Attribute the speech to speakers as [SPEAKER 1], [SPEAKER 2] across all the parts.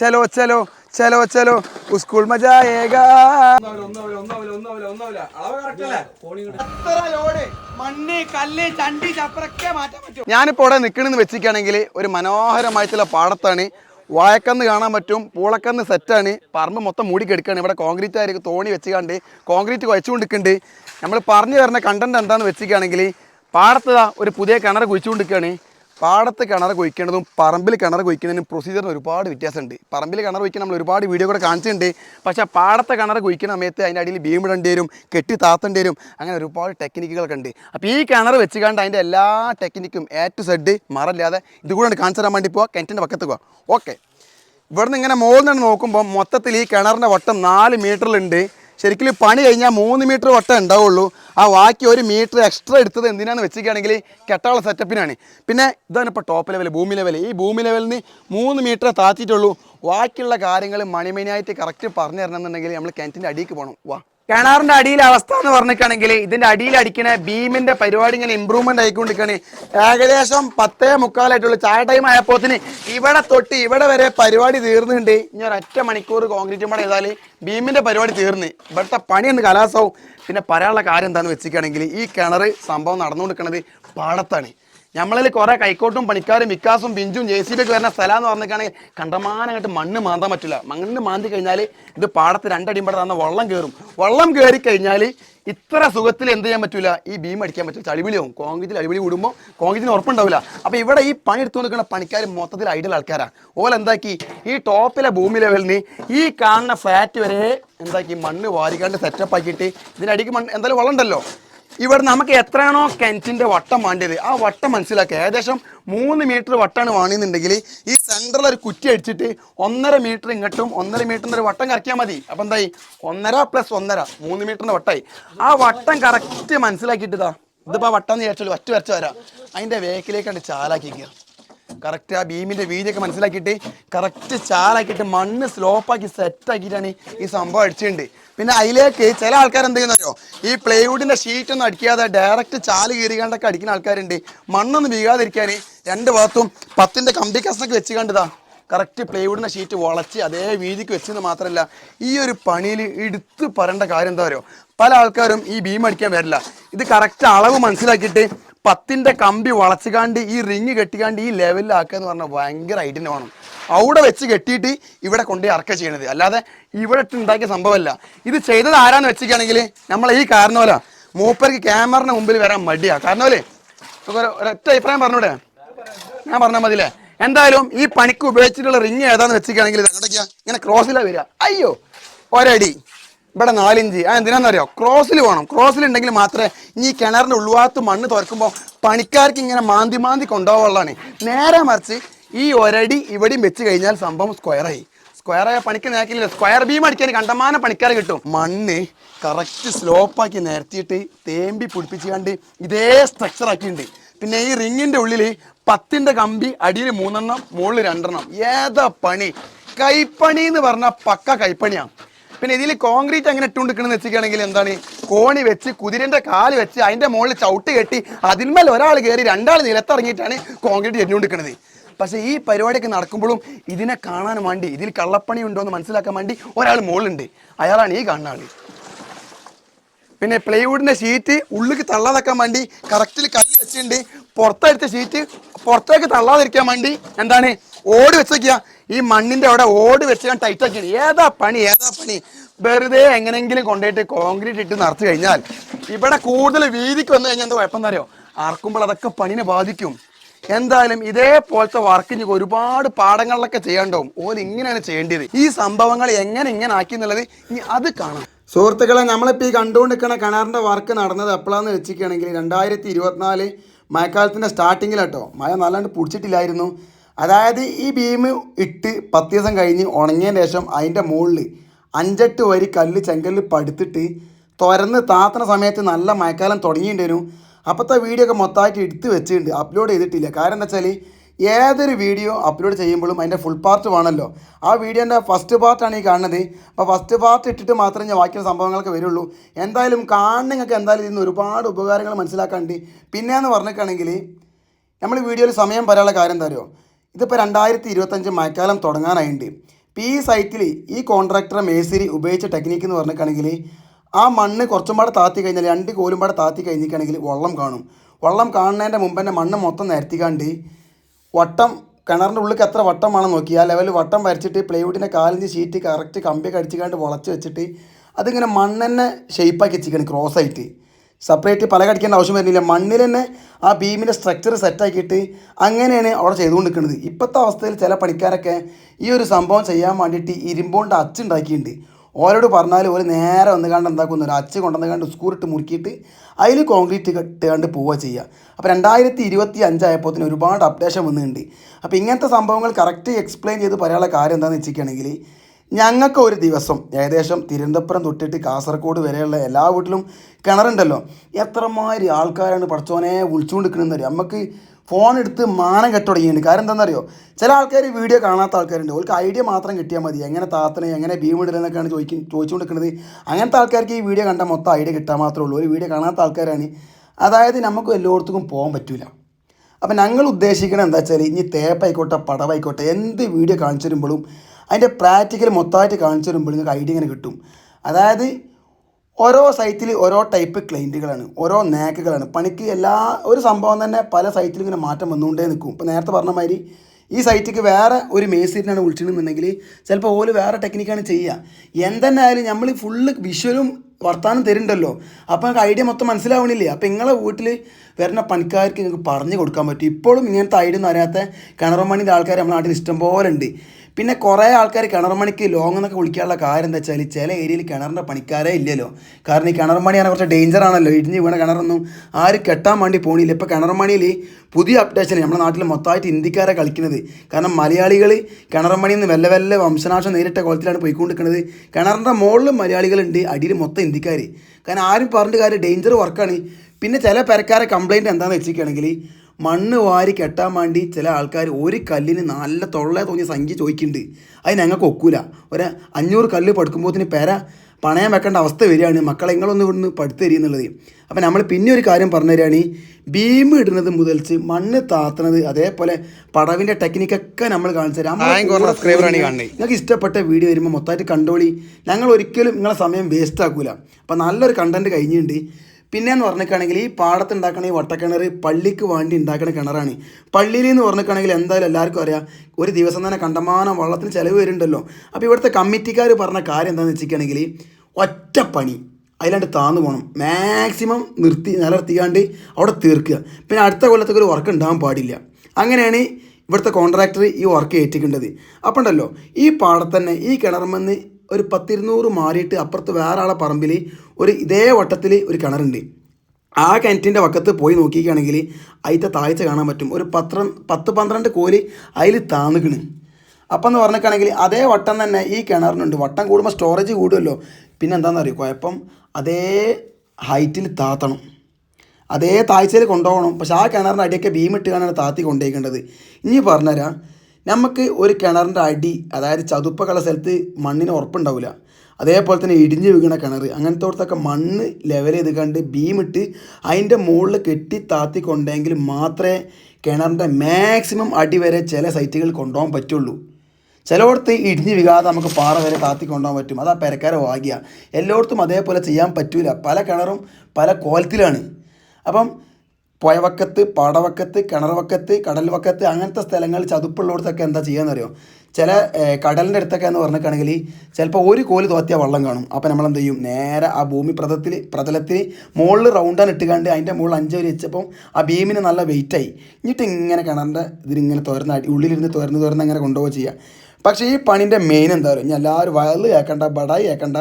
[SPEAKER 1] ചലോ ചലോ ചലോ ചലോ school മജായേഗാ
[SPEAKER 2] അവിടെ നിക്കണെന്ന്
[SPEAKER 1] ഞാനിപ്പോൾ ഇവിടെ നിൽക്കണമെന്ന് വെച്ചിരിക്കുകയാണെങ്കിൽ ഒരു മനോഹരമായിട്ടുള്ള പാടത്താണ്. വാഴക്കന്ന് കാണാൻ പറ്റും പൂളക്കന്ന് സെറ്റാണ്. പറമ്പ് മൊത്തം മൂടിക്കെടുക്കുകയാണ് ഇവിടെ കോൺക്രീറ്റ് ആയിരിക്കും തോണി വെച്ചുകൊണ്ട് കോൺക്രീറ്റ് കുഴച്ചുകൊണ്ടിരിക്കുന്നുണ്ട്. നമ്മൾ പറഞ്ഞു വരുന്ന കണ്ടന്റ് എന്താണെന്ന് വെച്ചിരിക്കുകയാണെങ്കിൽ പാടത്ത് ഒരു പുതിയ കിണർ കുഴിച്ചുകൊണ്ടിരിക്കുകയാണ്. പാടത്ത് കിണർ കുഴിക്കേണ്ടതും പറമ്പിൽ കിണർ കുഴിക്കുന്നതിനും പ്രൊസീജിയറിന് ഒരുപാട് വ്യത്യാസമുണ്ട്. പറമ്പിൽ കിണർ കുഴിക്കാൻ നമ്മൾ ഒരുപാട് വീഡിയോ കൂടെ കാണിച്ചിട്ടുണ്ട്. പക്ഷേ പാടത്തെ കിണർ കുഴിക്കുന്ന സമയത്ത് അതിന്റെ അടിയിൽ ഭീമിടേണ്ടി വരും കെട്ടി താത്തേണ്ടി വരും അങ്ങനെ ഒരുപാട് ടെക്നിക്കുകളൊക്കെ ഉണ്ട്. അപ്പോൾ ഈ കിണർ വെച്ചുകൊണ്ട് അതിന്റെ എല്ലാ ടെക്നിക്കും എ ടു സെഡ് മറല്ലാതെ ഇതുകൂടെ കാണിച്ചു തരാൻ വേണ്ടി പോവാം. കിണറ്റിന്റെ പക്കത്ത് പോവാം. ഓക്കെ ഇവിടുന്ന് ഇങ്ങനെ മുകളിൽ നിന്ന് നോക്കുമ്പോൾ മൊത്തത്തിൽ ഈ കിണറിന്റെ വട്ടം നാല് മീറ്ററിലുണ്ട് ശരിക്കും പണി കഴിഞ്ഞാൽ മൂന്ന് മീറ്റർ വട്ടം ഉണ്ടാവുള്ളൂ. ആ ബാക്കി ഒരു മീറ്റർ എക്സ്ട്രാ എടുത്തത് എന്തിനാണെന്ന് വെച്ചിരിക്കുകയാണെങ്കിൽ കെട്ടാള സെറ്റപ്പിനാണ് പിന്നെ ഇതാണ് ഇപ്പോൾ ടോപ്പ് ലെവൽ ഭൂമി ലെവൽ ഈ ഭൂമി ലെവലിൽ നിന്ന് മൂന്ന് മീറ്റർ താത്തിയിട്ടുള്ളൂ. ബാക്കിയുള്ള കാര്യങ്ങൾ മണിമണിയായിട്ട് കറക്റ്റ് പറഞ്ഞു തരണമെന്നുണ്ടെങ്കിൽ നമ്മൾ കിണറ്റിന്റെ അടിയിലേക്ക് പോകണം. വാ. കിണറിന്റെ അടിയിലെ അവസ്ഥ എന്ന് പറഞ്ഞിട്ടാണെങ്കിൽ ഇതിന്റെ അടിയിൽ അടിക്കുന്ന ബീമിന്റെ പരിപാടി ഇങ്ങനെ ഇമ്പ്രൂവ്മെന്റ് ആയിക്കൊണ്ടിരിക്കുകയാണ്. ഏകദേശം പത്തേ മുക്കാലായിട്ടുള്ള. ചായ ടൈം ആയപ്പോത്തിന് ഇവിടെ തൊട്ട് ഇവിടെ വരെ പരിപാടി തീർന്നിട്ടുണ്ട്. ഇനി ഒരൊറ്റ മണിക്കൂർ കോൺക്രീറ്റ് പണി ചെയ്താൽ ബീമിന്റെ പരിപാടി തീർന്ന്. ഇവിടുത്തെ പണിയുണ്ട് കലാസവും. പിന്നെ പറയാനുള്ള കാര്യം എന്താണെന്ന് വെച്ചിരിക്കുകയാണെങ്കിൽ ഈ കിണർ സംഭവം നടന്നുകൊണ്ടിരിക്കുന്നത് പാടത്താണ്. നമ്മളിൽ കുറെ കൈക്കോട്ടും പണിക്കാരും മിക്കാസും പിഞ്ചും ജെ സി ബി ഒക്കെ വരുന്ന സ്ഥലം എന്ന് പറഞ്ഞിട്ടാണെങ്കിൽ കണ്ടമാനമായിട്ട് മണ്ണ് മാന്താൻ പറ്റില്ല. മണ്ണ് മാന്തി കഴിഞ്ഞാൽ ഇത് പാടത്ത് രണ്ടടിമ്പടെ തന്നെ വെള്ളം കയറും വെള്ളം കയറി കഴിഞ്ഞാൽ ഇത്ര സുഖത്തിൽ എന്ത് ചെയ്യാൻ പറ്റില്ല ഈ ഭീം അടിക്കാൻ പറ്റില്ല ചളിവിളിയാവും കോൺക്രീറ്റിൽ അടിപൊളി കൂടുമ്പോൾ കോൺക്രീറ്റിന് ഉറപ്പുണ്ടാവില്ല. അപ്പോൾ ഇവിടെ ഈ പണി എടുത്തു നിൽക്കുന്ന പണിക്കാർ മൊത്തത്തിൽ ഐഡിയൽ ആൾക്കാരാണ് ഓല എന്താക്കി? ഈ ടോപ്പിലെ ഭൂമി ലെവലിന് ഈ കാണുന്ന ഫ്ലാറ്റ് വരെ എന്താക്കി? മണ്ണ് വാരിക്കാണ്ട് സെറ്റപ്പ് ആക്കിയിട്ട് ഇതിനടിക്ക് മണ്ണ് എന്തായാലും വെള്ളം ഉണ്ടല്ലോ. ഇവിടെ നമുക്ക് എത്രയാണോ കിണറ്റിന്റെ വട്ടം വേണ്ടത്? ആ വട്ടം മനസ്സിലാക്കുക ഏകദേശം മൂന്ന് മീറ്റർ വട്ടമാണ് വേണമെന്നുണ്ടെങ്കിൽ ഈ സെന്ററിൽ ഒരു കുറ്റി അടിച്ചിട്ട് ഒന്നര മീറ്റർ ഇങ്ങോട്ടും ഒന്നര മീറ്ററിന്റെ ഒരു വട്ടം കറക്കിയാൽ മതി. അപ്പം എന്തായി? ഒന്നര പ്ലസ് ഒന്നര. മൂന്ന് മീറ്ററിന്റെ വട്ടമായി ആ വട്ടം കറക്റ്റ് മനസ്സിലാക്കിയിട്ട് ഇതാ. ഇതിപ്പോൾ വട്ടം എന്ന് വിചാരിച്ചാലും ഒറ്റ വരച്ച് വരാം. അതിന്റെ വേക്കിലേക്കാണ്ട് ചാലാക്കിക്കുക. കറക്റ്റ് ആ ബീമിന്റെ വീതിയൊക്കെ മനസ്സിലാക്കിയിട്ട് കറക്റ്റ് ചാലാക്കിയിട്ട് മണ്ണ് സ്ലോപ്പാക്കി സെറ്റാക്കിയിട്ടാണ് ഈ സംഭവം അടിച്ചിട്ടുണ്ട്. പിന്നെ അതിലേക്ക് ചില ആൾക്കാർ എന്ത് ചെയ്യുന്നറിയോ? ഈ പ്ലൈവുഡിന്റെ ഷീറ്റ് ഒന്നും അടിക്കാതെ ഡയറക്റ്റ് ചാൽ കീറിക്കാണ്ടൊക്കെ അടിക്കുന്ന ആൾക്കാരുണ്ട്. മണ്ണൊന്നും വീഴാതിരിക്കാൻ രണ്ട് ഭാഗത്തും പത്തിന്റെ കമ്പി കസനൊക്കെ വെച്ച് കണ്ടതാ. കറക്റ്റ് പ്ലൈവുഡിന്റെ ഷീറ്റ് വളച്ച് അതേ വീതിക്ക് വെച്ചെന്ന് മാത്രമല്ല ഈ ഒരു പണിയിൽ എടുത്ത് പറയേണ്ട കാര്യം എന്താ പറയുക പല ആൾക്കാരും ഈ ബീം അടിക്കാൻ വരില്ല. ഇത് കറക്റ്റ് അളവ് മനസ്സിലാക്കിയിട്ട് പത്തിന്റെ കമ്പി വളച്ചുകാണ്ട് ഈ റിങ് കെട്ടിക്കാണ്ട് ഈ ലെവലിലാക്കുക എന്ന് പറഞ്ഞാൽ ഭയങ്കര ഐഡിയ വേണം അവിടെ വെച്ച് കെട്ടിയിട്ട് ഇവിടെ കൊണ്ടുപോയി ഇറക്കുക ചെയ്യണത്. അല്ലാതെ ഇവിടെ ഉണ്ടാക്കിയ സംഭവമല്ല. ഇത് ചെയ്തത് ആരാന്ന് വെച്ചിരിക്കുകയാണെങ്കിൽ നമ്മൾ ഈ കാരണവല മൂപ്പർക്ക് ക്യാമറിന് മുമ്പിൽ വരാൻ മടിയാ. കാരണവല്ലേ അല്ലേ ഒരൊറ്റ അഭിപ്രായം പറഞ്ഞൂടെ? ഞാൻ പറഞ്ഞാൽ മതില്ലേ എന്തായാലും ഈ പണിക്ക് ഉപയോഗിച്ചിട്ടുള്ള റിങ് ഏതാന്ന് വെച്ചിരിക്കുകയാണെങ്കിൽ ഇങ്ങനെ ക്രോസിലാണ് വരിക. അയ്യോ ഒരടി. ഇവിടെ നാലിഞ്ച്. ആ എന്തിനാണെന്നറിയോ ക്രോസിൽ വേണം. ക്രോസിൽ ഉണ്ടെങ്കിൽ മാത്രമേ ഈ കിണറിന്റെ ഉള്ളുവാത്ത് മണ്ണ് തുറക്കുമ്പോൾ പണിക്കാർക്ക് ഇങ്ങനെ മാന്തി മാന്തി കൊണ്ടുപോകാനുള്ളതാണ്. നേരെ മറിച്ച് ഈ ഒരടി ഇവിടെയും വെച്ച് കഴിഞ്ഞാൽ സംഭവം സ്ക്വയറായി സ്ക്വയറായ പണിക്ക് നേക്കില്ല സ്ക്വയർ ബീം അടിക്കാൻ കണ്ടമാന പണിക്കാർ കിട്ടും. മണ്ണ് കറക്റ്റ് സ്ലോപ്പാക്കി നിരത്തിയിട്ട് തേമ്പി പിടിപ്പിച്ച് കണ്ട് ഇതേ സ്ട്രക്ചർ ആക്കിയിട്ടുണ്ട്. പിന്നെ ഈ റിങ്ങിന്റെ ഉള്ളിൽ പത്തിന്റെ കമ്പി അടിയിൽ മൂന്നെണ്ണം മുകളിൽ രണ്ടെണ്ണം. ഏതാ പണി? കൈപ്പണി എന്ന് പറഞ്ഞാൽ പക്ക കൈപ്പണിയാണ് പിന്നെ ഇതിൽ കോൺക്രീറ്റ് അങ്ങനെ ഇട്ടുകൊണ്ടിരിക്കണമെന്ന് വെച്ചിരിക്കുകയാണെങ്കിൽ എന്താണ്? കോണി വെച്ച് കുതിരന്റെ കാൽ വെച്ച് അതിന്റെ മുകളിൽ ചവിട്ട് കെട്ടി അതിന്മേൽ ഒരാൾ കയറി രണ്ടാൾ നിലത്തിറങ്ങിയിട്ടാണ് കോൺക്രീറ്റ് ചെഞ്ഞുകൊണ്ടിരിക്കുന്നത് പക്ഷെ ഈ പരിപാടിയൊക്കെ നടക്കുമ്പോഴും ഇതിനെ കാണാൻ വേണ്ടി ഇതിൽ കള്ളപ്പണി ഉണ്ടോ എന്ന് മനസ്സിലാക്കാൻ വേണ്ടി ഒരാൾ മുകളിലുണ്ട്. അയാളാണ് ഈ കാണുന്ന ആൾ പിന്നെ പ്ലൈവുഡിന്റെ ഷീറ്റ് ഉള്ളിലേക്ക് തള്ളാതാക്കാൻ വേണ്ടി കറക്റ്റിൽ കല്ല് വെച്ചിട്ടുണ്ട്. പുറത്തെടുത്ത ഷീറ്റ് പുറത്തേക്ക് തള്ളാതിരിക്കാൻ വേണ്ടി എന്താണ്? ഓടി വെച്ചേക്കുക ഈ മണ്ണിന്റെ അവിടെ ഓട് വെച്ച് ഞാൻ ടൈറ്റ് ആക്കിയാണ് ഏതാ പണി? ഏതാ പണി? വെറുതെ എങ്ങനെങ്കിലും കൊണ്ടുപോയിട്ട് കോൺക്രീറ്റ് ഇട്ട് നിറച്ചു കഴിഞ്ഞാൽ ഇവിടെ കൂടുതൽ വീതിക്ക് വന്നു കഴിഞ്ഞാൽ എന്താ കുഴപ്പം അറിയോ ആർക്കുമ്പോൾ അതൊക്കെ പണിനെ ബാധിക്കും. എന്തായാലും ഇതേപോലത്തെ വർക്ക് ഞങ്ങൾക്ക് ഒരുപാട് പാഠങ്ങളിലൊക്കെ ചെയ്യാണ്ടാവും ഓൻ ഇങ്ങനെയാണ് ചെയ്യേണ്ടത്. ഈ സംഭവങ്ങൾ എങ്ങനെ ഇങ്ങനെ ആക്കി എന്നുള്ളത് ഇനി അത് കാണാം. സുഹൃത്തുക്കളെ നമ്മളിപ്പോൾ ഈ കണ്ടുകൊണ്ടിരിക്കുന്ന കിണറിന്റെ വർക്ക് നടന്നത് എപ്പോഴാന്ന് വെച്ചിരിക്കുകയാണെങ്കിൽ രണ്ടായിരത്തി ഇരുപത്തിനാല് മഴക്കാലത്തിന്റെ സ്റ്റാർട്ടിങ്ങിലാട്ടോ മഴ നല്ലാണ്ട് പിടിച്ചിട്ടില്ലായിരുന്നു. അതായത് ഈ ബീം ഇട്ട് പത്ത് ദിവസം കഴിഞ്ഞ് ഉണങ്ങിയ ശേഷം അതിന്റെ മുകളിൽ അഞ്ചെട്ട് വരി കല്ല് ചെങ്കല്ല് പടുത്തിട്ട് തുരന്ന് താത്തണ സമയത്ത് നല്ല മഴക്കാലം തുടങ്ങിയിട്ടുണ്ടായിരുന്നു അപ്പോഴത്തെ വീഡിയോ ഒക്കെ മൊത്തമായിട്ട് എടുത്ത് വെച്ചിട്ടുണ്ട്. അപ്ലോഡ് ചെയ്തിട്ടില്ല. കാരണം എന്താ വെച്ചാൽ ഏതൊരു വീഡിയോ അപ്ലോഡ് ചെയ്യുമ്പോഴും അതിന്റെ ഫുൾ പാർട്ട് വേണമല്ലോ. ആ വീഡിയോന്റെ ഫസ്റ്റ് പാർട്ടാണ് ഈ കാണുന്നത്. അപ്പോൾ ഫസ്റ്റ് പാർട്ട് ഇട്ടിട്ട് മാത്രമേ ഞാൻ ബാക്കിയുള്ള സംഭവങ്ങളൊക്കെ വരുള്ളൂ. എന്തായാലും കാണുന്നങ്ങൾക്ക് എന്തായാലും ഇതിന് ഒരുപാട് ഉപകാരങ്ങൾ മനസ്സിലാക്കാണ്ട് പിന്നെയെന്ന് പറഞ്ഞിട്ടാണെങ്കിൽ നമ്മൾ വീഡിയോയിൽ സമയം പറയാനുള്ള കാര്യം എന്താ ഇതിപ്പോൾ രണ്ടായിരത്തി ഇരുപത്തഞ്ച് മഴക്കാലം തുടങ്ങാനായിട്ടുണ്ട് ഇപ്പോൾ ഈ സൈറ്റിൽ ഈ കോൺട്രാക്ടറെ മേസിരി ഉപയോഗിച്ച ടെക്നിക്ക് എന്ന് പറഞ്ഞിട്ടുണ്ടെങ്കിൽ ആ മണ്ണ് കുറച്ചും പാടെ താത്തി കഴിഞ്ഞാൽ രണ്ട് കോലും പാടെ താത്തി കഴിഞ്ഞിട്ടാണെങ്കിൽ വള്ളം കാണും. വള്ളം കാണുന്നതിന്റെ മുമ്പ് തന്നെ മണ്ണ് മൊത്തം നിരത്തിക്കാണ്ട് വട്ടം കിണറിന്റെ ഉള്ളിൽ എത്ര വട്ടമാണെന്ന് നോക്കി ആ ലെവലിൽ വട്ടം വരച്ചിട്ട് പ്ലൈവുഡിന്റെ കാലിഞ്ച് ഷീറ്റ് കറക്റ്റ് കമ്പിയൊക്കെ അടിച്ചുകൊണ്ട് വളച്ച് വെച്ചിട്ട് അതിങ്ങനെ മണ്ണെന്നെ ഷേപ്പാക്കി വെച്ചിരിക്കണം ക്രോസ് ആയിട്ട്. സെപ്പറേറ്റ് പല കടിക്കേണ്ട ആവശ്യം വരുന്നില്ല. മണ്ണിൽ തന്നെ ആ ബീമിന്റെ സ്ട്രക്ചർ സെറ്റാക്കിയിട്ട് അങ്ങനെയാണ് അവിടെ ചെയ്തുകൊണ്ടിരിക്കുന്നത്. ഇപ്പോഴത്തെ അവസ്ഥയിൽ ചില പണിക്കാരൊക്കെ ഈ ഒരു സംഭവം ചെയ്യാൻ വേണ്ടിയിട്ട് ഇരുമ്പോണ്ട് അച്ചുണ്ടാക്കിയിട്ടുണ്ട് ഓരോട് പറഞ്ഞാൽ ഒരു നേരെ വന്ന് കണ്ട് എന്താക്കുന്നു? ഒരു അച്ച് കൊണ്ടുവന്ന് കണ്ട് സ്കൂറിട്ട് മുറുക്കിയിട്ട് അതിൽ കോൺക്രീറ്റ് ഇട്ടുകൊണ്ട് പോവുക ചെയ്യുക. അപ്പോൾ രണ്ടായിരത്തി ഇരുപത്തി അഞ്ചായപ്പോൾ ഒരുപാട് അപ്ഡേഷൻ വന്നിട്ടുണ്ട്. അപ്പോൾ ഇങ്ങനത്തെ സംഭവങ്ങൾ കറക്റ്റ് എക്സ്പ്ലെയിൻ ചെയ്ത് പറയാനുള്ള കാര്യം എന്താണെന്ന് വെച്ചിരിക്കുകയാണെങ്കിൽ ഞങ്ങൾക്ക് ഒരു ദിവസം ഏകദേശം തിരുവനന്തപുരം തൊട്ടിട്ട് കാസർഗോഡ് വരെയുള്ള എല്ലാ വീട്ടിലും കിണറുണ്ടല്ലോ. എത്രമാതിരി ആൾക്കാരാണ് പഠിച്ചോനെ വിളിച്ചുകൊണ്ടിരിക്കണമെന്ന് നമുക്ക് ഫോൺ എടുത്ത് മാനം കെട്ട് തുടങ്ങിയിട്ടുണ്ട്. കാരണം എന്താണെന്നറിയോ? ചില ആൾക്കാർ വീഡിയോ കാണാത്ത ആൾക്കാരുണ്ട്. അവർക്ക് ഐഡിയ മാത്രം കിട്ടിയാൽ മതി. എങ്ങനെ താത്തനെ എങ്ങനെ ഭീമിടലെന്നൊക്കെയാണ് ചോദിക്കും ചോദിച്ചുകൊണ്ടിരിക്കുന്നത്. അങ്ങനത്തെ ആൾക്കാർക്ക് ഈ വീഡിയോ കണ്ടാൽ മൊത്തം ഐഡിയ കിട്ടാൻ മാത്രമേ ഉള്ളൂ. ഒരു വീഡിയോ കാണാത്ത ആൾക്കാരാണ്. അതായത് നമുക്ക് എല്ലായിടത്തും പോകാൻ പറ്റില്ല അപ്പം ഞങ്ങൾ ഉദ്ദേശിക്കുന്നത് എന്താ വെച്ചാൽ ഇനി തേപ്പായിക്കോട്ടെ പടവായിക്കോട്ടെ എന്ത് വീഡിയോ കാണിച്ചു തരുമ്പോഴും അതിന്റെ പ്രാക്ടിക്കൽ മൊത്തമായിട്ട് കാണിച്ചു വരുമ്പോൾ നിങ്ങൾക്ക് ഐഡിയ ഇങ്ങനെ കിട്ടും. അതായത് ഓരോ സൈറ്റിൽ ഓരോ ടൈപ്പ് ക്ലൈന്റുകളാണ് ഓരോ നേക്കുകളാണ്. പണിക്ക് എല്ലാ ഒരു സംഭവം തന്നെ പല സൈറ്റിലും ഇങ്ങനെ മാറ്റം വന്നുകൊണ്ടേ നിൽക്കും. ഇപ്പോൾ നേരത്തെ പറഞ്ഞ മാതിരി ഈ സൈറ്റിക്ക് വേറെ ഒരു മേസിനാണ് വിളിച്ചിട്ടുണ്ടെന്നുണ്ടെങ്കിൽ ചിലപ്പോൾ ഓൽ വേറെ ടെക്നിക്കാണ് ചെയ്യുക. എന്തെന്നെ ആയാലും നമ്മൾ ഫുള്ള് വിഷ്വലും വർത്താനം തരുന്നുണ്ടല്ലോ. അപ്പോൾ നിങ്ങൾക്ക് ഐഡിയ മൊത്തം മനസ്സിലാവണില്ലേ. അപ്പോൾ നിങ്ങളെ വീട്ടിൽ വരുന്ന പണിക്കാർക്ക് നിങ്ങൾക്ക് പറഞ്ഞു കൊടുക്കാൻ പറ്റും. ഇപ്പോഴും ഇങ്ങനത്തെ ഐഡിയ ഒന്നും അറിയാത്ത കിണറുമണിന്റെ ആൾക്കാർ നമ്മുടെ നാട്ടിൽ ഇഷ്ടം പോലെ ഉണ്ട്. പിന്നെ കുറേ ആൾക്കാർ കിണർമണിക്ക് ലോങ് എന്നൊക്കെ വിളിക്കാനുള്ള കാര്യം എന്താ വെച്ചാൽ ചില ഏരിയയിൽ കിണറിന്റെ പണിക്കാരേ ഇല്ലല്ലോ. കാരണം ഈ കിണർമണിയാണ് കുറച്ച് ഡേഞ്ചർ ആണല്ലോ. ഇടിഞ്ഞ് വീണ കിണറൊന്നും ആരും കെട്ടാൻ വേണ്ടി പോണില്ല. ഇപ്പോൾ കിണർമണിയിൽ പുതിയ അപ്ഡേഷൻ നമ്മുടെ നാട്ടിൽ മൊത്തമായിട്ട് ഇന്ത്യക്കാരെ കളിക്കുന്നത്. കാരണം മലയാളികൾ കിണർമണിയിൽ നിന്ന് വെല്ല വെല്ല വംശനാശം നേരിട്ട കുളത്തിലാണ് പോയിക്കൊണ്ടിരിക്കുന്നത്. കിണറിന്റെ മുകളിലും മലയാളികളുണ്ട് അടിയിൽ മൊത്തം ഇന്ത്യക്കാർ കാരണം ആരും പറഞ്ഞിട്ട് കാര്യം ഡേഞ്ചർ വർക്കാണ് പിന്നെ ചില പെരക്കാരെ കംപ്ലയിന്റ് എന്താണെന്ന് വെച്ചിരിക്കുകയാണെങ്കിൽ മണ്ണ് വാരി കെട്ടാൻ വേണ്ടി ചില ആൾക്കാർ ഒരു കല്ലിന് നല്ല തൊള്ള തോന്നിയ സംഖ്യ ചോദിക്കുന്നുണ്ട്. അത് ഞങ്ങൾക്ക് ഒക്കൂല. ഒരു അഞ്ഞൂറ് കല്ല് പടുക്കുമ്പോഴത്തിന് പെര പണയം വെക്കേണ്ട അവസ്ഥ വരികയാണ്. മക്കളെ നിങ്ങളൊന്ന് ഇവിടുന്ന് പഠിത്തു തരിക എന്നുള്ളത്. അപ്പം നമ്മൾ പിന്നെ ഒരു കാര്യം പറഞ്ഞു തരികയാണ്. ഭീമ് ഇടുന്നത് മുതൽച്ച് മണ്ണ് താത്തണത് അതേപോലെ പടവിന്റെ ടെക്നിക്കൊക്കെ നമ്മൾ കാണിച്ചു തരാം. നിങ്ങൾക്ക് ഇഷ്ടപ്പെട്ട വീഡിയോ വരുമ്പോൾ മൊത്തമായിട്ട് കണ്ടോളി. ഞങ്ങൾ ഒരിക്കലും നിങ്ങളെ സമയം വേസ്റ്റ് ആക്കൂല. അപ്പം നല്ലൊരു കണ്ടന്റ് കഴിഞ്ഞിട്ടുണ്ട്. പിന്നെയെന്ന് പറഞ്ഞിട്ടാണെങ്കിൽ ഈ പാടത്ത് ഉണ്ടാക്കണ ഈ വട്ടക്കിണർ പള്ളിക്ക് വേണ്ടി ഉണ്ടാക്കുന്ന കിണറാണ്. പള്ളിയിൽ എന്ന് പറഞ്ഞിട്ടാണെങ്കിൽ എന്തായാലും എല്ലാവർക്കും അറിയാം ഒരു ദിവസം തന്നെ കണ്ടമാനം വള്ളത്തിന് ചിലവ് വരുന്നുണ്ടല്ലോ. അപ്പോൾ ഇവിടുത്തെ കമ്മിറ്റിക്കാർ പറഞ്ഞ കാര്യം എന്താണെന്ന് വെച്ചിട്ടുണ്ടെങ്കിൽ ഒറ്റ പണി അതിലാണ്ട് താന്നു പോകണം മാക്സിമം നിർത്തി നിലനിർത്തിക്കാണ്ട് അവിടെ തീർക്കുക. പിന്നെ അടുത്ത കൊല്ലത്തേക്ക് ഒരു വർക്ക് ഉണ്ടാകാൻ പാടില്ല. അങ്ങനെയാണ് ഇവിടുത്തെ കോൺട്രാക്ടർ ഈ വർക്ക് ഏറ്റിക്കേണ്ടത്. അപ്പം ഉണ്ടല്ലോ ഈ പാടത്തന്നെ ഈ കിണറുമെന്ന് ഒരു പത്തിരുന്നൂറ് മാറിയിട്ട് അപ്പുറത്ത് വേറെ ആളെ പറമ്പിൽ ഒരു ഇതേ വട്ടത്തിൽ ഒരു കിണറുണ്ട്. ആ കിണറ്റിന്റെ വക്കത്ത് പോയി നോക്കിക്കുകയാണെങ്കിൽ അതിന്റെ താഴ്ച കാണാൻ പറ്റും. ഒരു പത്ര പത്ത് പന്ത്രണ്ട് കോലി അതിൽ താന്നുകണ് അപ്പം എന്ന് പറഞ്ഞിട്ടാണെങ്കിൽ അതേ വട്ടം തന്നെ ഈ കിണറിനുണ്ട്. വട്ടം കൂടുമ്പോൾ സ്റ്റോറേജ് കൂടുമല്ലോ പിന്നെ എന്താണെന്ന് അറിയോ? കുഴപ്പം അതേ ഹൈറ്റിൽ താത്തണം. അതേ താഴ്ചയിൽ കൊണ്ടുപോകണം. പക്ഷെ ആ കിണറിന്റെ അടിയൊക്കെ ഭീമിട്ട് കാണാൻ താത്തി കൊണ്ടുപോയിക്കേണ്ടത്. ഇനി പറഞ്ഞുതരാം. നമുക്ക് ഒരു കിണറിന്റെ അടി അതായത് ചതുപ്പൊക്കെയുള്ള സ്ഥലത്ത് മണ്ണിന് ഉറപ്പുണ്ടാവില്ല. അതേപോലെ തന്നെ ഇടിഞ്ഞ് വീണ കിണർ അങ്ങനത്തെ അടുത്തൊക്കെ മണ്ണ് ലെവൽ ചെയ്ത് കണ്ട് ബീമിട്ട് അതിന്റെ മുകളിൽ കെട്ടി താത്തി കൊണ്ടെങ്കിൽ മാത്രമേ കിണറിന്റെ മാക്സിമം അടി വരെ ചില സൈറ്റുകളിൽ കൊണ്ടുപോകാൻ പറ്റുള്ളൂ. ചിലയിടത്ത് ഇടിഞ്ഞ് വീഴാതെ നമുക്ക് പാറ വരെ താത്തി കൊണ്ടുപോകാൻ പറ്റും. അതാ പെരക്കാരെ വാങ്ങിയ എല്ലായിടത്തും അതേപോലെ ചെയ്യാൻ പറ്റില്ല പല കിണറും പല കോലത്തിലാണ്. അപ്പം പുഴവക്കത്ത് പാടവക്കത്ത് കിണർവക്കത്ത് കടൽ വക്കത്ത് അങ്ങനത്തെ സ്ഥലങ്ങൾ ചതുപ്പുള്ളിടത്തൊക്കെ എന്താ ചെയ്യാന്നറിയോ? ചില കടലിന്റെ അടുത്തൊക്കെ എന്ന് പറഞ്ഞിട്ടാണെങ്കിൽ ചിലപ്പോൾ ഒരു കോൽ തോത്തിയ വള്ളം കാണും. അപ്പോൾ നമ്മൾ എന്ത് ചെയ്യും നേരെ ആ ഭൂമി പ്രതത്തിൽ പ്രതലത്തിൽ മുകളിൽ റൗണ്ടാണ് ഇട്ടുകൊണ്ട് അതിന്റെ മുകളിൽ അഞ്ച് വരെ വെച്ചപ്പം ആ ബീമിന് നല്ല വെയിറ്റായി എന്നിട്ട് ഇങ്ങനെ കിണറിന്റെ ഇതിലിങ്ങനെ തുറന്ന് ഉള്ളിലിരുന്ന് തുറന്ന് തുറന്ന് അങ്ങനെ കൊണ്ടുപോവുക ചെയ്യുക പക്ഷേ ഈ പണിന്റെ മെയിൻ എന്താ പറയുക എല്ലാവരും വയൽ കേൾക്കണ്ട ബടായി കേൾക്കണ്ട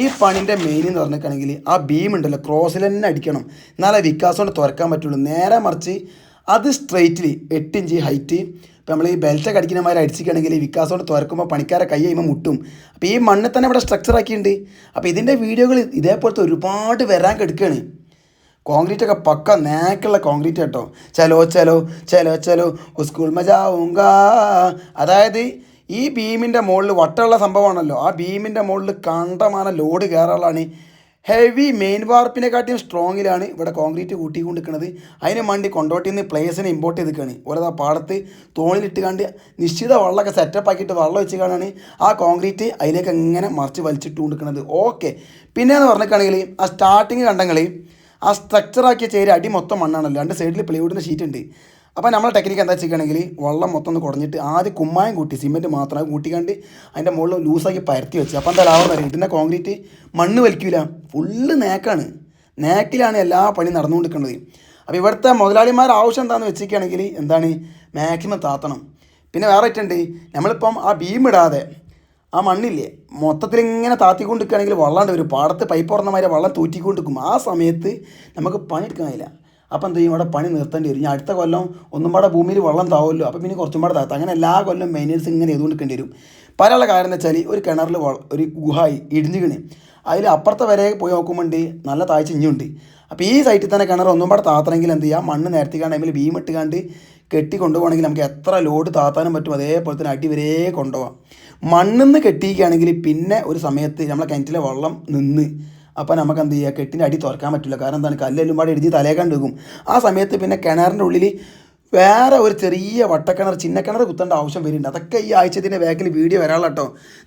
[SPEAKER 1] ഈ പണിന്റെ മെയിൻ എന്ന് പറഞ്ഞിട്ടാണെങ്കിൽ ആ ബീം ഉണ്ടല്ലോ ക്രോസിൽ തന്നെ അടിക്കണം. എന്നാലേ വിക്കാസം കൊണ്ട് തുറക്കാൻ പറ്റുള്ളൂ. നേരെ മറിച്ച് അത് സ്ട്രെയിറ്റിൽ എട്ട് ഇഞ്ച് ഹൈറ്റ് ഇപ്പം നമ്മൾ ഈ ബെൽറ്റൊക്കെ അടിക്കുന്നമാരെ അടിച്ചിരിക്കുകയാണെങ്കിൽ വിക്കാസം കൊണ്ട് തുറക്കുമ്പോൾ പണിക്കാരെ കൈ കഴിയുമ്പോൾ മുട്ടും. അപ്പോൾ ഈ മണ്ണിൽ തന്നെ ഇവിടെ സ്ട്രക്ചർ ആക്കിയിട്ടുണ്ട്. അപ്പോൾ ഇതിന്റെ വീഡിയോകൾ ഇതേപോലത്തെ ഒരുപാട് വരാൻ കെടുക്കുകയാണ് കോൺക്രീറ്റ് ഒക്കെ പക്ക നേക്കുള്ള കോൺക്രീറ്റ് കേട്ടോ ചലോ ചലോ ചലോ ചലോ സ്കൂൾ മജാവുങ്ക. അതായത് ഈ ബീമിന്റെ മുകളിൽ വട്ടമുള്ള സംഭവമാണല്ലോ. ആ ബീമിന്റെ മുകളിൽ കണ്ടമാന ലോഡ് കയറാനുള്ളതാണ്. ഹെവി മെയിൻ വാർപ്പിനെക്കാട്ടിയും സ്ട്രോങ്ങിലാണ് ഇവിടെ കോൺക്രീറ്റ് കൂട്ടിക്കൊണ്ടിരിക്കുന്നത്. അതിന് വേണ്ടി കൊണ്ടോട്ടിൽ നിന്ന് പ്ലേസിനെ ഇമ്പോർട്ട് ചെയ്തിരിക്കുകയാണ്. ഓരോ പാടത്ത് തോണിലിട്ട് കണ്ട് നിശ്ചിത വെള്ളമൊക്കെ സെറ്റപ്പ് ആക്കിയിട്ട് വെള്ളം വെച്ച് കാണാണ് ആ കോൺക്രീറ്റ് അതിലേക്ക് എങ്ങനെ മറിച്ച് വലിച്ചിട്ട് കൊണ്ടിരിക്കുന്നത് ഓക്കെ പിന്നെ എന്ന് പറഞ്ഞിട്ടാണെങ്കിൽ ആ സ്റ്റാർട്ടിങ് കണ്ടെങ്കിൽ ആ സ്ട്രക്ചറാക്കിയ ചേരി അടി മൊത്തം മണ്ണാണല്ലോ. രണ്ട് സൈഡിൽ പ്ലൈവുഡിന്റെ ഷീറ്റ് ഉണ്ട്. അപ്പോൾ നമ്മളെ ടെക്നിക്ക് എന്താ വെച്ചിട്ടുണ്ടെങ്കിൽ വെള്ളം മൊത്തം ഒന്ന് കുറഞ്ഞിട്ട് ആദ്യം കുമ്മായം കൂട്ടി സിമെന്റ് മാത്രം കൂട്ടിക്കാണ്ട് അതിന്റെ മുകളിൽ ലൂസാക്കി പരത്തി വെച്ച്. അപ്പോൾ എന്താ ലാഭം അറിയാം? ഇതിന്റെ കോൺക്രീറ്റ് മണ്ണ് വലിക്കൂല. ഫുള്ള് നേക്കാണ്. നേക്കിലാണ് എല്ലാ പണി നടന്നുകൊണ്ടിരിക്കുന്നത്. അപ്പോൾ ഇവിടുത്തെ മുതലാളിമാർ ആവശ്യം എന്താണെന്ന് വെച്ചിരിക്കുകയാണെങ്കിൽ എന്താണ്? മാക്സിമം താത്തണം. പിന്നെ വേറെ ഇട്ടുണ്ട് നമ്മളിപ്പം ആ ബീം ഇടാതെ ആ മണ്ണില്ലേ മൊത്തത്തിൽ ഇങ്ങനെ താത്തിക്കൊണ്ടിരിക്കുകയാണെങ്കിൽ വെള്ളം വെള്ളമുണ്ട് ഒരു പാടത്ത് പൈപ്പ് തുറന്ന മാതിരി വെള്ളം തൂറ്റിക്കൊണ്ടിരിക്കും. ആ സമയത്ത് നമുക്ക് പണി എടുക്കാനില്ല അപ്പം എന്ത് ചെയ്യും? ഇവിടെ പണി നിർത്തേണ്ടി വരും. ഇനി അടുത്ത കൊല്ലം ഒന്നും പാടെ ഭൂമിയിൽ വെള്ളം താവുമല്ലോ അപ്പം പിന്നെ കുറച്ചും പാടെ താത്ത. അങ്ങനെ എല്ലാ കൊല്ലം മെയിനൻസ് ഇങ്ങനെ ചെയ്തുകൊണ്ട് നിൽക്കേണ്ടി വരും. പല കാര്യം എന്ന് വെച്ചാൽ ഒരു കിണറിൽ ഒരു ഗുഹ ഇടിഞ്ഞു കിണി അതിൽ അപ്പുറത്തെ വരെ പോയി നോക്കുമ്പോണ്ട് നല്ല താഴ്ച ഇഞ്ഞുണ്ട് അപ്പോൾ ഈ സൈറ്റിൽ തന്നെ കിണർ ഒന്നും പാടെ താത്തണമെങ്കിൽ എന്ത് ചെയ്യാം? മണ്ണ് നിരത്തിക്കാണ്ട് അതിൽ ബീം ഇട്ടുകാണ്ട് കെട്ടി കൊണ്ടുപോകണമെങ്കിൽ നമുക്ക് എത്ര ലോഡ് താത്താനും പറ്റും? അതേപോലെ തന്നെ അടി വരെ കൊണ്ടുപോകാം. മണ്ണിന്ന് കെട്ടിയിരിക്കുകയാണെങ്കിൽ പിന്നെ ഒരു സമയത്ത് നമ്മളെ കിണറ്റിലെ വെള്ളം നിന്ന് അപ്പോൾ നമുക്ക് എന്ത് ചെയ്യുക കെട്ടിന്റെ അടി തുറക്കാൻ പറ്റില്ല. കാരണം എന്താണ്? കല്ലെല്ലാം പാടെ ഇടിച്ച് തലേ വെക്കും ആ സമയത്ത് പിന്നെ കിണറിന്റെ ഉള്ളിൽ വേറെ ഒരു ചെറിയ വട്ടക്കിണർ ചിന്ന കിണർ കുത്തേണ്ട ആവശ്യം വരുന്നുണ്ട്. അതൊക്കെ ഈ ആഴ്ചത്തിന്റെ ബാക്കിൽ വീഡിയോ വരാനുള്ള കേട്ടോ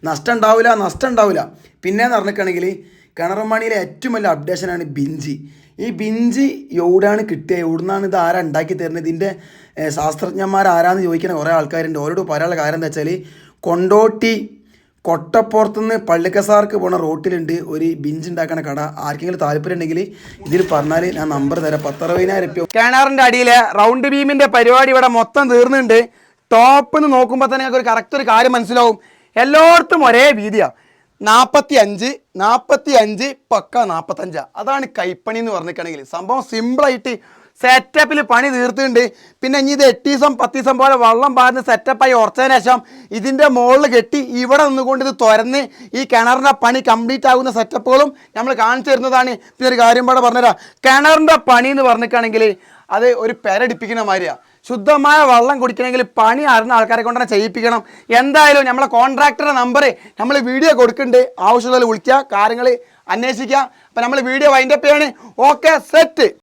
[SPEAKER 1] നഷ്ടം ഉണ്ടാവില്ല നഷ്ടം ഉണ്ടാവില്ല പിന്നെന്ന് പറഞ്ഞിട്ടുണ്ടെങ്കിൽ കിണറുമണിയിലെ ഏറ്റവും വലിയ അപ്ഡേഷനാണ് ബിഞ്ചി. ഈ ബിഞ്ചി എവിടെയാണ് കിട്ടിയത് എവിടുന്നാണ് ഇത് ആരാ ഉണ്ടാക്കി തരുന്നത്? ഇതിന്റെ ശാസ്ത്രജ്ഞന്മാരാരാന്ന് ചോദിക്കുന്ന കുറേ ആൾക്കാരുണ്ട്. ഓരോട് പറയാനുള്ള കാര്യം എന്താ വെച്ചാൽ കൊണ്ടോട്ടി കൊട്ടപ്പുറത്തുനിന്ന് പള്ളിക്കസാർക്ക് പോണ റോട്ടിലുണ്ട് ഒരു ബിഞ്ച് ഉണ്ടാക്കണ കട. ആർക്കെങ്കിലും താല്പര്യം ഉണ്ടെങ്കിൽ ഇതിൽ പറഞ്ഞാൽ ഞാൻ നമ്പർ തരാം. പത്തറുപതിനായിരം രൂപ
[SPEAKER 2] കാനാറിന്റെ അടിയിലെ റൗണ്ട് ബീമിന്റെ പരിപാടി ഇവിടെ മൊത്തം തീർന്നുണ്ട് ടോപ്പ് എന്ന് നോക്കുമ്പോൾ തന്നെ ഒരു കറക്റ്റ് ഒരു കാര്യം മനസ്സിലാവും. എല്ലായിടത്തും ഒരേ വീതിയാ. നാൽപ്പത്തി അഞ്ച് നാൽപ്പത്തി അഞ്ച് പക്ക നാൽപ്പത്തഞ്ചാ അതാണ് കൈപ്പണി എന്ന് പറഞ്ഞിട്ടുണ്ടെങ്കിൽ സംഭവം സിമ്പിളായിട്ട് സെറ്റപ്പിൽ പണി തീർത്തിട്ടുണ്ട്. പിന്നെ ഇനി ഇത് എട്ട് ദിവസം പത്ത് ദിവസം പോലെ വെള്ളം പാർന്ന് സെറ്റപ്പായി ഉറച്ചതിന് ശേഷം ഇതിന്റെ മുകളിൽ കെട്ടി ഇവിടെ നിന്നുകൊണ്ട് ഇത് തുരന്ന് ഈ കിണറിന്റെ പണി കംപ്ലീറ്റ് ആകുന്ന സെറ്റപ്പുകളും നമ്മൾ കാണിച്ചു തരുന്നതാണ്. പിന്നെ ഒരു കാര്യം പാടെ പറഞ്ഞുതരാം. കിണറിന്റെ പണി എന്ന് പറഞ്ഞിട്ടാണെങ്കിൽ അത് ഒരു പെരടിപ്പിക്കുന്ന മാതിരിയാണ് ശുദ്ധമായ വെള്ളം കുടിക്കണമെങ്കിൽ പണി അറിഞ്ഞ ആൾക്കാരെ കൊണ്ട് തന്നെ ചെയ്യിപ്പിക്കണം. എന്തായാലും നമ്മളെ കോൺട്രാക്ടറുടെ നമ്പർ നമ്മൾ വീഡിയോ കൊടുക്കുന്നുണ്ട്. ആവശ്യമുള്ളവർ വിളിക്കുക കാര്യങ്ങൾ അന്വേഷിക്കുക. അപ്പം നമ്മൾ വീഡിയോ വൈൻഡപ്പ് ചെയ്യാണ്. Okay set